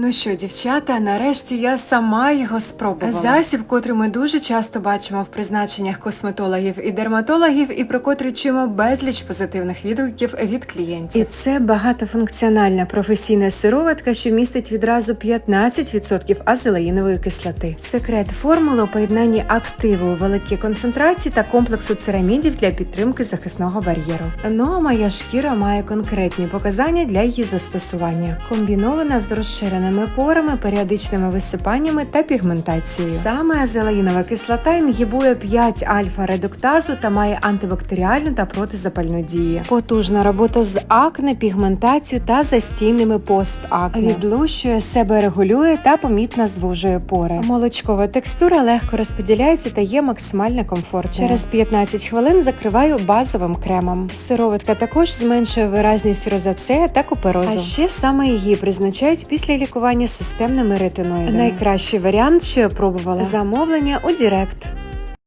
Ну що, дівчата, нарешті я сама його спробувала. Засіб, котрий ми дуже часто бачимо в призначеннях косметологів і дерматологів, і про котрий чуємо безліч позитивних відгуків від клієнтів. І це багатофункціональна професійна сироватка, що містить відразу 15% азелаїнової кислоти. Секрет формули у поєднанні активу у великій концентрації та комплексу церамідів для підтримки захисного бар'єру. Ну а моя шкіра має конкретні показання для її застосування, комбінована з розширеними порами, періодичними висипаннями та пігментацією. Саме азелаїнова кислота інгібує 5 альфа-редуктазу та має антибактеріальну та протизапальну дію. Потужна робота з акне, пігментацією та застійними постакне. Відлущує себе регулює та помітно звужує пори. Молочкова текстура легко розподіляється та є максимально комфортною. Через 15 хвилин закриваю базовим кремом. Сироватка також зменшує виразність розацея та куперозу. А ще саме її призначають після лікування системними ретиноїдами. Найкращий варіант, що я пробувала замовлення у Дірект.